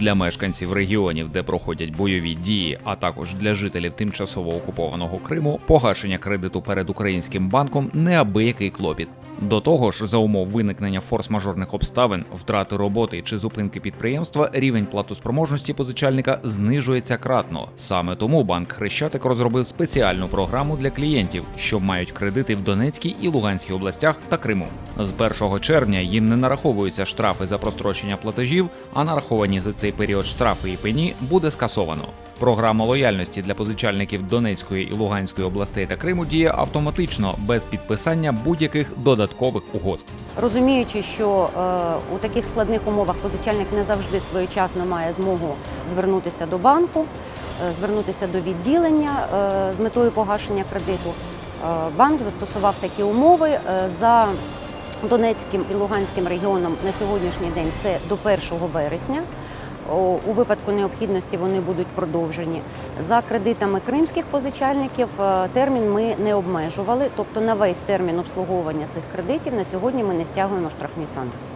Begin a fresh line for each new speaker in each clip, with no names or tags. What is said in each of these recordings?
Для мешканців регіонів, де проходять бойові дії, а також для жителів тимчасово окупованого Криму, погашення кредиту перед українським банком неабиякий клопіт. До того ж, за умов виникнення форс-мажорних обставин, втрати роботи чи зупинки підприємства, рівень платоспроможності позичальника знижується кратно. Саме тому банк Хрещатик розробив спеціальну програму для клієнтів, що мають кредити в Донецькій і Луганській областях та Криму. З 1 червня їм не нараховуються штрафи за прострочення платежів, а нараховані за цей період штрафи і пені буде скасовано. Програма лояльності для позичальників Донецької і Луганської областей та Криму діє автоматично без підписання будь-яких додаткових угод.
Розуміючи, що е, у таких складних умовах позичальник не завжди своєчасно має змогу звернутися до банку, е, звернутися до відділення е, з метою погашення кредиту, е, банк застосував такі умови е, за Донецьким і Луганським регіоном на сьогоднішній день це до 1 вересня. У випадку необхідності вони будуть продовжені. За кредитами кримських позичальників е, термін ми не обмежували, тобто на весь термін обслуговування цих кредитів на сьогодні ми не стягуємо штрафні санкції.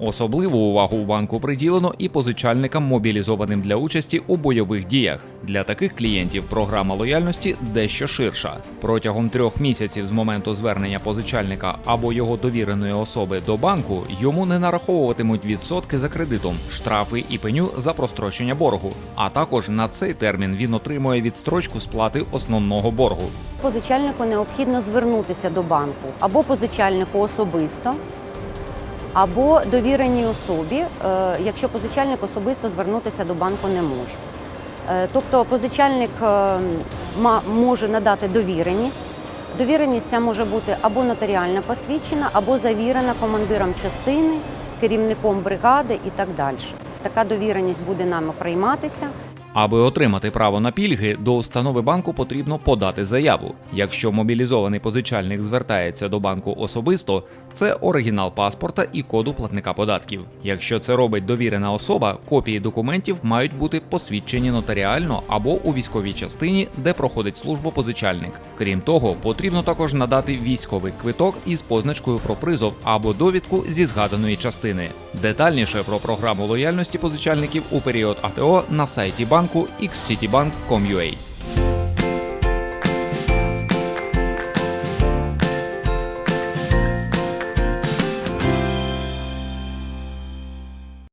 Особливу увагу у банку приділено і позичальникам, мобілізованим для участі у бойових діях. Для таких клієнтів програма лояльності дещо ширша. Протягом трьох місяців з моменту звернення позичальника або його довіреної особи до банку йому не нараховуватимуть відсотки за кредитом, штрафи і пеню за прострочення боргу. А також на цей термін він отримує відстрочку сплати основного боргу.
Позичальнику необхідно звернутися до банку або позичальнику особисто, або довіреній особі, е, якщо позичальник особисто звернутися до банку не може. Е, Тобто позичальник е, може надати довіреність. Довіреність ця може бути або нотаріально посвідчена, або завірена командиром частини, керівником бригади і так далі. Така довіреність буде нами прийматися.
Аби отримати право на пільги, до установи банку потрібно подати заяву. Якщо мобілізований позичальник звертається до банку особисто, це оригінал паспорта і коду платника податків. Якщо це робить довірена особа, копії документів мають бути посвідчені нотаріально або у військовій частині, де проходить службу позичальник. Крім того, потрібно також надати військовий квиток із позначкою про призов або довідку зі згаданої частини. Детальніше про програму лояльності позичальників у період АТО на сайті банку xcitibank.com.ua.